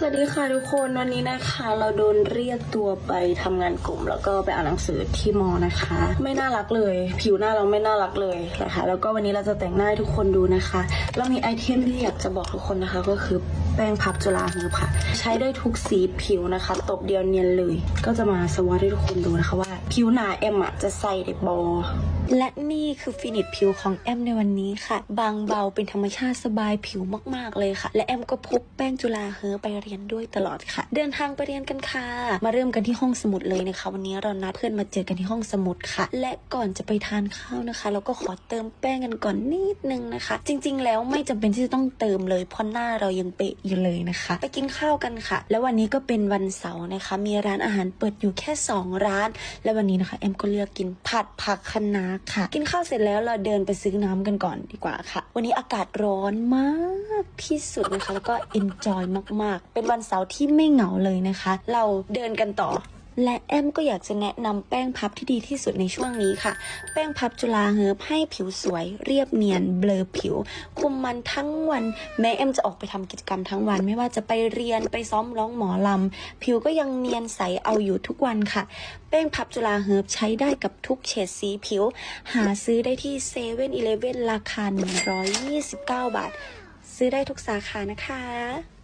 สวัสดีค่ะทุกคนวันนี้นะคะ เราโดนเรียกตัวไปทำงานกลุ่ม แล้วก็ไปอ่านหนังสือที่มอนะคะ ไม่น่ารักเลย ผิวหน้าเราไม่น่ารักเลยนะคะ แล้วก็วันนี้เราจะแต่งหน้าให้ทุกคนดูนะคะ เรามีไอเทมที่อยากจะบอกทุกคนนะคะ ก็คือแป้งพับจุฬาเฮิร์บค่ะ ใช้ได้ทุกสีผิวนะคะ ตบเดียวเนียนเลย ก็จะมาสวอตให้ทุกคนดูนะคะว่า ผิวหนาเอ็มอะจะใส่ได้บอ และนี่คือฟินิชผิวของแอมในวันนี้ค่ะ บางเบาเป็นธรรมชาติสบายผิวมากๆเลยค่ะ และแอมก็พกแป้งจุฬาเฮอไปเรียนด้วยตลอดค่ะ เดินทางไปเรียนกันค่ะ มาเริ่มกันที่ห้องสมุดเลยนะคะ วันนี้เรานัดเพื่อนมาเจอกันที่ห้องสมุดค่ะ และก่อนจะไปทานข้าวนะคะ เราก็ขอเติมแป้งกันก่อนนิดนึงนะคะ จริง ๆ แล้วไม่จำเป็นที่จะต้องเติมเลยเพราะหน้าเรายังเป๊ะอยู่เลยนะคะ ไปกินข้าวกันค่ะ แล้ววันนี้ก็เป็นวันเสาร์นะคะ มีร้านอาหารเปิดอยู่แค่สองร้าน และวันนี้นะคะแอมก็เลือกกินผัดผักคะน้าค่ะ กินข้าวเสร็จแล้วเราเดินไปซื้อน้ำกันก่อนดีกว่าค่ะ วันนี้อากาศร้อนมากที่สุดนะคะ แล้วก็เอนจอยมากๆ เป็นวันเสาร์ที่ไม่เหงาเลยนะคะ เราเดินกันต่อ และแอมก็อยากจะแนะนำแป้งพับที่ดีที่สุดในช่วงนี้ค่ะ แป้งพับจุฬาเฮิร์บให้ผิวสวยเรียบเนียนเบลอผิว คุมมันทั้งวัน แม้แอมจะออกไปทำกิจกรรมทั้งวัน ไม่ว่าจะไปเรียนไปซ้อมร้องหมอลำ ผิวก็ยังเนียนใสเอาอยู่ทุกวันค่ะ แป้งพับจุฬาเฮิร์บใช้ได้กับทุกเฉดสีผิว หาซื้อได้ที่เซเว่นอีเลฟเว่นราคา 129 บาท ซื้อได้ทุกสาขานะคะ